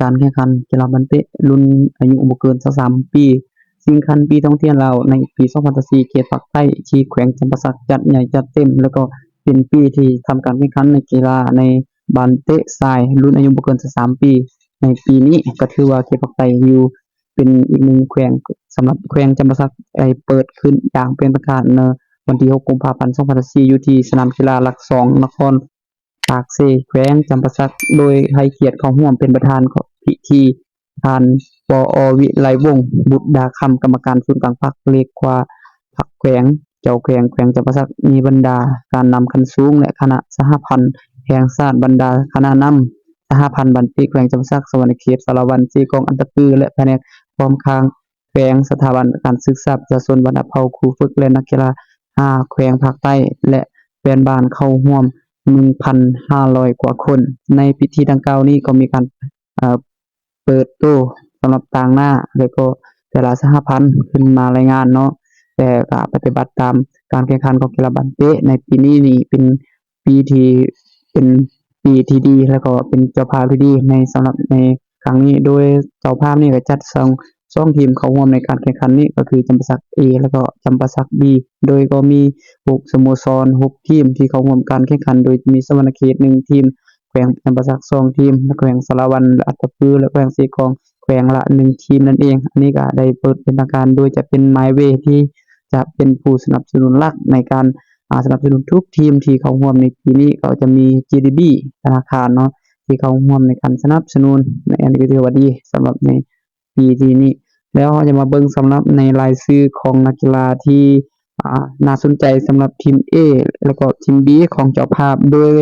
การแข่งขันกีฬาบันเตะรุ่นอายุบ่เกิน23ปีชิงคันปีท่องเที่ยวลาวในปี2024เขตภาคใต้ที่แขวงจำปาสักจัดใหญ่จัดเต็ม แล้วก็เป็นปีที่ทำการแข่งขันในกีฬาในบันเตะทรายรุ่นอายุบ่เกิน23ปี ในปีนี้ก็ถือว่าเขตภาคใต้อยู่เป็นอีกหนึ่งแขวงสำหรับแขวงจำปาสักได้เปิดขึ้นอย่างเป็นทางการในวันที่6กุมภาพันธ์2024อยู่ที่สนามกีฬาหลัก2นคร ปากเซแขวงจำปาสักโดยให้เกียรติเข้าร่วมเป็นประธานของพิธีทานปออวิไลวงศ์บุตรดาคำกรรมการศูนย์กลางพรรคเลขว่าพรรคแขวง เจ้าแขวงแขวงจำปาสักมีบรรดา การนำคันสูงและคณะสหพันธ์แห่งชาติบรรดาคณะนำสหพันธ์บันติแขวงจำปาสักสวรรณเขตสารวันสีกองอันตะปือและแผนกพร้อมค้างแขวงสถาบันการศึกษาประชาชนบรรดาเผ่าครูฝึกและนักกีฬา5แขวงภาคใต้และแฟนบ้านเข้าร่วม 1,500 กว่าคน ในพิธีดังกล่าวนี้ก็มีการเอ่อเปิดโต้สำหรับต่างหน้า แล้วก็แต่ละสหพันธ์ขึ้นมารายงานเนาะแต่ก็ปฏิบัติตามการแข่งขันของกีฬาบันเตะในปีนี้นี่เป็นปีที่เป็นปีที่ดี แล้วก็เป็นเจ้าภาพที่ดีในสำหรับในครั้งนี้โดยเจ้าภาพนี่ก็จัดส่ง สองทีมเข้าร่วมในการแข่งขันนี้ก็คือจำปาสัก A แล้วก็จำปาสัก B โดยก็มี6สโมสร6ทีมที่เข้าร่วมการแข่งขัน โดยมีสวรรณเขต1ทีม แขวงจำปาสัก2ทีม และแขวงสารวันอัตตปือและแขวงสีกอง แขวงละ1ทีมนั่นเอง อันนี้ก็ได้เปิดเป็นทางการโดยจะเป็น MyWay ที่จะเป็นผู้สนับสนุนหลักในการาสนับสนุนทุกทีมที่เข้าร่วมในปีนี้ก็จะมี GDB ธนาคารเนาะที่เข้าร่วมในการสนับสนุนในอันนี้ก็ถือว่าดีสำหรับในปีที่นี้ แล้วเราจะมาเบิ่งสำหรับในรายชื่อของนักกีฬาที่น่าสนใจสำหรับทีม A แล้วก็ทีม B ของเจ้าภาพ โดย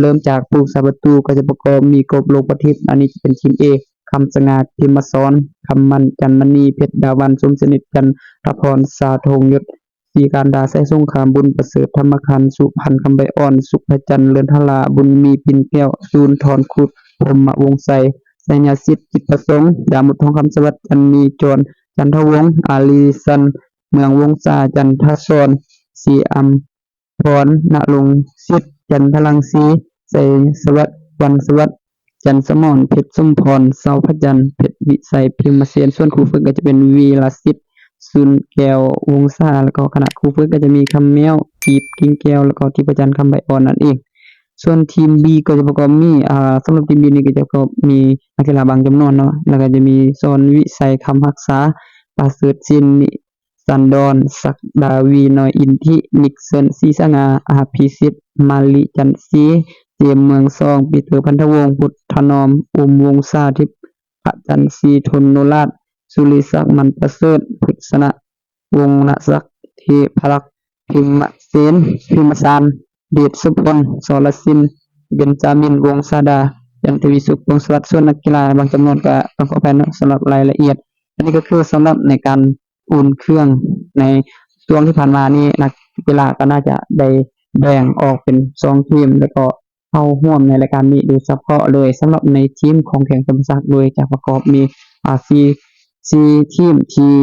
เริ่มจากผู้รักษาประตูก็จะประกอบมีกบโลกประทิตอันนี้จะเป็นทีม A คำสงาพิมสอนคำมันจันมณีเพชรดาวันสมสนิทจันทพรสาธงยศศรีการดาไสสงครามบุญประเสริฐธรรมคันสุพันธ์คำใบอ่อน สุภจันทร์เรือนทราบุญมีปินแก้วจูนทรคุดพรมวงศ์ไสสัญญาสิทธิ์จิตประสงค์ดามุททองคำสวัสดิ์จันมีโจรจันทวงศ์อาลีซัน เมืองวงศาจันทศรศรีอำพรณรงสิทธิจันทรังสีใสสวัสดิ์วันสวัสดิ์จันสมรเพชรสมพรเสาพจันทร์เพชรวิสัยพิมพ์เสียนส่วนครูฝึกก็จะเป็นวีรสิทธิ์สุนแก้ววงศาแล้วก็คณะครูฝึกก็จะมีคำแมวกีบกิ่งแก้วแล้วก็ทิพจันทร์คำใบอ่อนนั่นเอง ส่วนทีม B ก็จะประกอบมีอ่าสำหรับทีม B นี่ก็จะประกอบมีนักกีฬาบางจำนวนเนาะแล้วก็จะมีโซนวิสัยคำรักษาประเสริฐจินนิสันดรศักดาวีนอยอินทินิกเซนศรีสงาอาภิสิทธิ์มาลิจันทร์ศรีเจมเมืองซองปีเตอร์พันธวงศ์พุทธนอม อุมวงศาทิพพระจันทร์ซีทนโนราชสุริศักดิ์มันประเสริฐพุทธสนะวงนศักดิ์เทพลักพิมเสนพิมพ์สาร เดชสุพลสรสินเบนจามินวงศาดายังทวีสุขวงสวัสดิ์ส่วนนักกีฬาบางจำนวนก็ต้องขออภัยเนาะสำหรับรายละเอียด อันนี้ก็คือสำหรับในการอุ่นเครื่องในช่วงที่ผ่านมานี่นักกีฬาก็น่าจะได้แบ่งออกเป็นสองทีม แล้วก็เข้าร่วมในรายการนี้โดยเฉพาะเลยสำหรับในทีมของแข่งจำสักดิ์โดยจะประกอบมีอาซี ซีทีมที่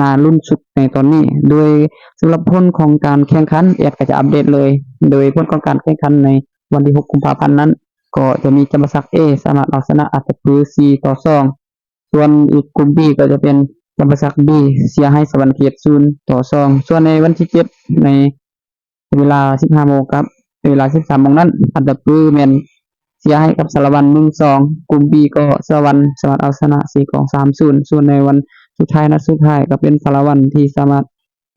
นาลุ้นสุดในตอนนี้ โดยสำหรับผลของการแข่งขันแอดก็จะอัปเดตเลย โดยผลของการแข่งขันในวันที่ 6 กุมภาพันธ์นั้น ก็จะมีจำปาสัก A สามารถเอาชนะอัตตปือ4ต่อ2ส่วนอีกกลุ่ม B ก็จะเป็นจำปาสัก B เสียให้สวรรค์เขต0ต่อ2ส่วนในวันที่7ในเวลา 15โมงครับ เวลา 13โมงนั้นอัตตปือแมน เสียให้กับสารวัน1-2กลุ่ม B ก็สารวันสามารถเอาชนะ4ของ3-0ส่วนในวันสุดท้ายนัดสุดท้ายก็เป็นสารวันที่สามารถ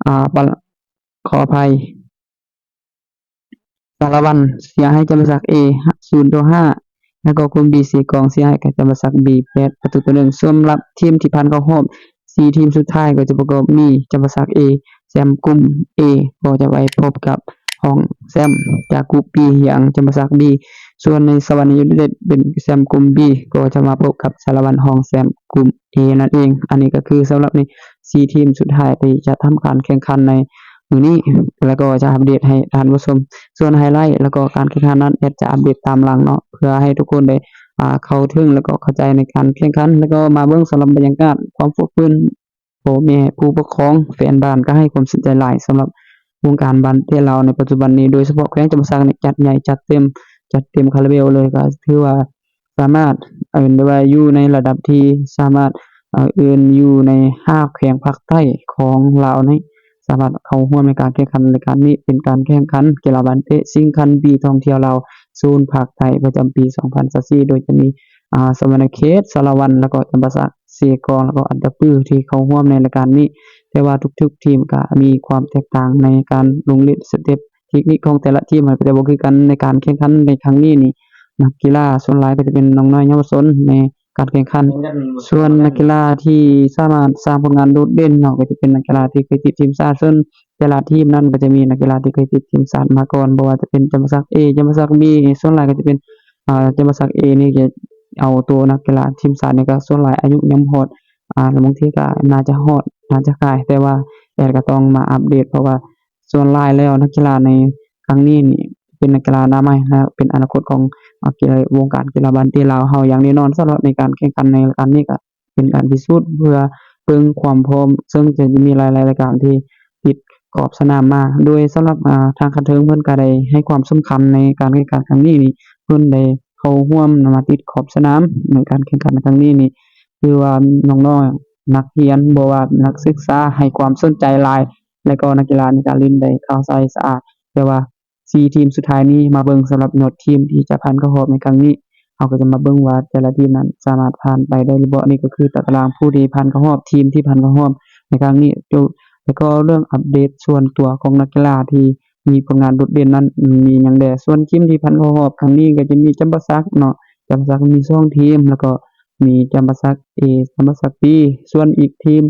อ่าปขออภัยสารวันเสียให้จำปาสัก A 0ต่อ5แล้วก็กลุ่ม B สี่กองเสียให้กับจำปาสัก B แปดประตูต่อหนึ่งสำหรับทีมที่ผ่านเข้ารอบสี่ทีมสุดท้ายก็จะประกอบมีจำปาสัก A แชมกลุ่ม A ก็จะไปพบกับ ห้องแชมจากกลุ่ม B อย่างจำปาสัก B ส่วนในสวรรค์ยูไนเต็ดเป็นแชมกลุ่ม B ก็จะมาพบกับสารวันหองแชมกลุ่ม A นั่นเอง อันนี้ก็คือสำหรับในสี่ทีมสุดท้ายที่จะทำการแข่งขันในมือนี้แล้วก็จะอัปเดตให้ท่านผู้ชม ส่วนไฮไลท์แล้วก็การแข่งขันนั้นแอดจะอัปเดตตามหลังเนาะเพื่อให้ทุกคนได้อ่าเข้าถึงแล้วก็เข้าใจในการแข่งขัน แล้วก็มาเบิ่งสำหรับบรรยากาศความฝึกฝนพ่อแม่ผู้ปกครองแฟนบ้านก็ให้ความสนใจหลายสำหรับ วงการบ้านเทศลาวในปัจจุบันนี้โดยเฉพาะแขวงจำปาสักนี่จัดใหญ่จัดเต็มจัดเต็มคาราเบลเลยก็ถือว่าสามารถเอิ้นได้ว่าอยู่ในระดับที่สามารถเอ่อเอิ้นอยู่ในห้าแขวงภาคใต้ของลาวนี้สามารถเข้าร่วมในการแข่งขันรายการนี้เป็นการแข่งขันกีฬาบันเตะชิงคันปีท่องเที่ยวลาวโซนภาคใต้ประจำปี 2024โดยจะมี อ่าสวรรณเขตสารวัตรแล้วก็จำปาสักเสกองแล้วก็อัตตปือที่เข้าร่วมในรายการนี้ แต่ว่าทุกๆทีมก็มีความแตกต่างในการลงเล่นสเต็ปเทคนิคของแต่ละทีมมันจะบ่คือกันในการแข่งขันในครั้งนี้นี่นักกีฬาส่วนหลายก็จะเป็นน้องน้อยเยาวชนในการแข่งขัน ส่วนนักกีฬาที่สามารถสร้างผลงานโดดเด่นเนาะก็จะเป็นนักกีฬาที่เคยติดทีมชาติซึ่งแต่ละทีมนั้นก็จะมีนักกีฬาที่เคยติดทีมชาติมาก่อนบ่ว่าจะเป็นจำปาสัก A จำปาสัก B ส่วนหลายก็จะเป็นอ่าจำปาสัก A นี่ เอาตัวนักกีฬาทีมชาตินี่ก็ส่วนหลายอายุยังบ่ฮอดอ่าบางทีก็น่าจะฮอดน่าจะคล้าย แต่ว่าแอดก็ต้องมาอัปเดต เพราะว่าส่วนหลายแล้วนักกีฬาในครั้งนี้นี่เป็นนักกีฬาหน้าใหม่และเป็นอนาคตของกีฬาวงการกีฬาบันเตลาวเฮาอย่างแน่นอนสำหรับในการแข่งขันในรายการนี้ก็เป็นการพิสูจน์เพื่อเบิ่งความพร้อม ซึ่งจะมีหลายๆรายการที่ติดขอบสนามมาโดยสำหรับทางคันเทิงเพิ่อนก็ได้ให้ความสำคัญในการแข่งขันครั้งนี้นี่เพิ่อนได้ เข้าร่วมมาติดขอบสนามในการแข่งขันในครั้งนี้นี่คือว่าน้องๆนักเรียนบ่ว่านักศึกษาให้ความสนใจหลาย และก็นักกีฬาในการเล่นได้เข้าใส่สะอาด แต่ว่า4ทีมสุดท้ายนี้มาเบิ่งสำหรับยอดทีมที่จะผ่านเข้ารอบในครั้งนี้เราก็จะมาเบิ่งว่าแต่ละทีมนั้นสามารถผ่านไปได้หรือบ่นี่ก็คือตารางผู้ที่ผ่านเข้ารอบทีมที่ผ่านเข้ารอบในครั้งนี้อยู่แล้วก็เรื่องอัปเดตส่วนตัวของนักกีฬาที่ มีผลงานโดดเด่นนั้นอืมมีหยังแด่ส่วนทีมที่ผ่านเข้ารอบครั้งนี้ก็จะมีจำปาสักเนาะจำปาสักมีสองทีม แล้วก็มีจำปาสัก A จำปาสัก B ส่วนอีกทีม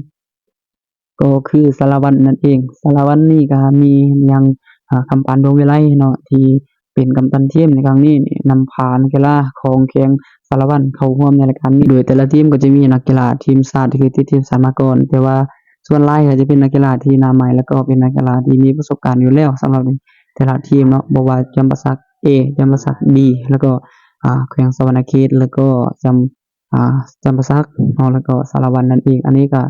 ก็คือสารวัตรนั่นเองสารวัตรนี่ก็มีหยังอ่าคำปานดวงวิไลเนาะที่เป็นกัปตันทีมในครั้งนี้นี่นำพานักกีฬาของแข้งสารวัตรเข้าร่วมในรายการนี้โดยแต่ละทีมก็จะมีนักกีฬาทีมชาติที่เคยติดทีมชามาก่อนแต่ว่า ส่วนหลายก็จะเป็นนักกีฬาที่น้าใหม่แล้วก็เป็นนักกีฬาที่มีประสบการณ์อยู่แล้วสำหรับในแต่ละทีมเนาะบ่ว่าจำปาสัก A จำปาสัก B แล้วก็อ่าแขวงสวรรณเขตแล้วก็จำอ่าจำปาสักเนาะแล้วก็สารวัตรนั่นเอง อันนี้ก็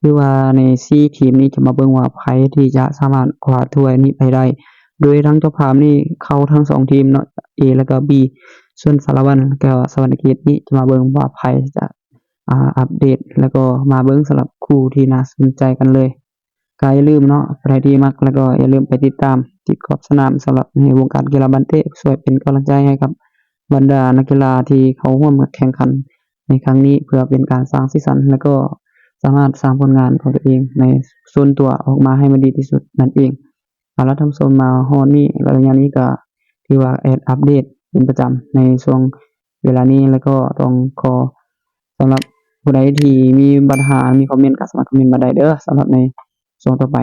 ถือว่าใน4ทีมนี้จะมาเบิ่งว่าไผที่จะสามารถคว้าถ้วยนี้ไปได้ โดยทั้งเจ้าภาพนี่เข้าทั้ง2ทีมเนาะ A แล้วก็ B ส่วนสารวัตรก็สวรรณเขตนี้จะมาเบิ่งว่าไผจะ อ่าอัปเดตแล้วก็มาเบิ่งสำหรับคู่ที่น่าสนใจกันเลยก็อย่าลืมเนาะใครที่มักแล้วก็อย่าลืมไปติดตามติดขอบสนามสำหรับในวงการกีฬาบันเตะช่วยเป็นกำลังใจให้กับบรรดานักกีฬาที่เขาร่วมแข่งขัน ในครั้งนี้เพื่อเป็นการสร้างสีสัน แล้วก็สามารถสร้างผลงานของตัวเองในส่วนตัวออกมาให้มันดีที่สุดนั่นเองเอาละท่านผู้ชมมาฮอดนี้ระยะนี้ก็ถือว่าแอดอัปเดตเป็นประจำในช่วงเวลานี้แล้วก็ต้องขอสำหรับ ผู้ใดที่มีปัญหา มีคอมเมนต์ก็สามารถคอมเมนต์มาได้เด้อสำหรับในช่วงต่อไป